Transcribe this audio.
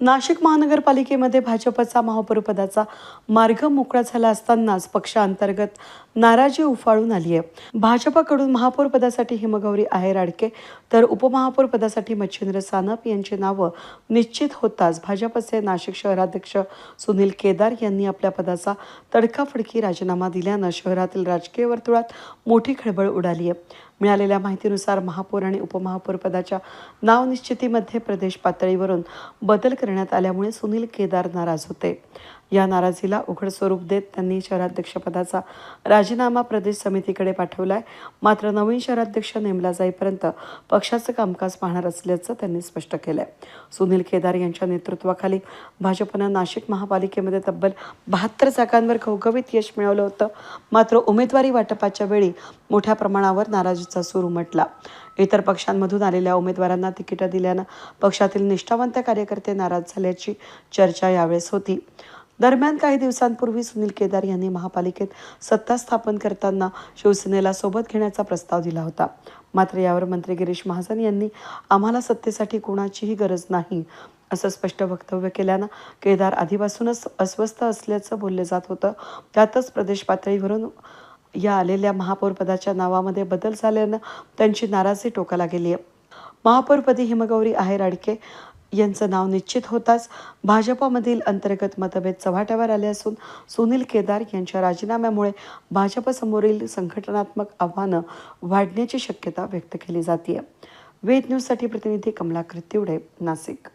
नाशिक महानगरपालिकेमध्ये भाजपचा महापौरपदाचा मार्ग मोकळा झाला असतानाच पक्षांतर्गत नाराजी उफाळून आली आहे. भाजपाकडून महापौरपदासाठी हिमगौरी आहेर आडके तर उपमहापौरपदासाठी मच्छिंद्र सानप यांची नावं निश्चित होताच भाजपचे नाशिक शहराध्यक्ष सुनील केदार यांनी आपल्या पदाचा तडकाफडकी राजीनामा दिल्यानं शहरातील राजकीय वर्तुळात मोठी खळबळ उडाली आहे. मिळालेल्या माहितीनुसार महापौर आणि उपमहापौर पदाच्या नावनिश्चितीमध्ये प्रदेश पातळीवरून बदल करण्यात आल्यामुळे सुनील केदार नाराज होते. या नाराजीला उघड स्वरूप देत त्यांनी शहराध्यक्षपदाचा राजीनामा प्रदेश समितीकडे पाठवलाय. मात्र नवीन शहराध्यक्ष नेमला जाईपर्यंत पक्षाचं कामकाज पाहणार असल्याचं त्यांनी स्पष्ट केलंय. सुनील केदार यांच्या नेतृत्वाखाली भाजपनं नाशिक महापालिकेमध्ये तब्बल बहात्तर जागांवर घवघवीत यश मिळवलं होतं. मात्र उमेदवारी वाटपाच्या वेळी मोठ्या प्रमाणावर नाराजीचा सूर उमटला. इतर पक्षांमधून आलेल्या उमेदवारांना तिकीटं दिल्यानं पक्षातील निष्ठावंत कार्यकर्ते नाराज झाल्याची चर्चा यावेळेस होती. दरम्यान काही दिवसांपूर्वी सुनील केदार यांनी महापालिकेत सत्ता स्थापन करताना शिवसेनेला सोबत घेण्याचा प्रस्ताव दिला होता. मात्र यावर मंत्री गिरीश महाजन यांनी आम्हाला सत्तेसाठी कोणाचीही गरज नाही असं स्पष्ट वक्तव्य केल्यानं केदार आधीपासूनच अस्वस्थ असल्याचं बोललं जात होतं. त्यातच प्रदेश पातळीवरून या आलेल्या महापौरपदाच्या नावामध्ये बदल झाल्यानं त्यांची नाराजी टोकाला गेली आहे महापौरपदी हिमगौरी आहेर अडके यांचं नाव निश्चित होताच भाजपमधील अंतर्गत मतभेद चव्हाट्यावर आले असून सुनील केदार यांच्या राजीनाम्यामुळे भाजपसमोरील संघटनात्मक आव्हानं वाढण्याची शक्यता व्यक्त केली जाते वेद न्यूजसाठी प्रतिनिधी कमलाकृत तिवडे नाशिक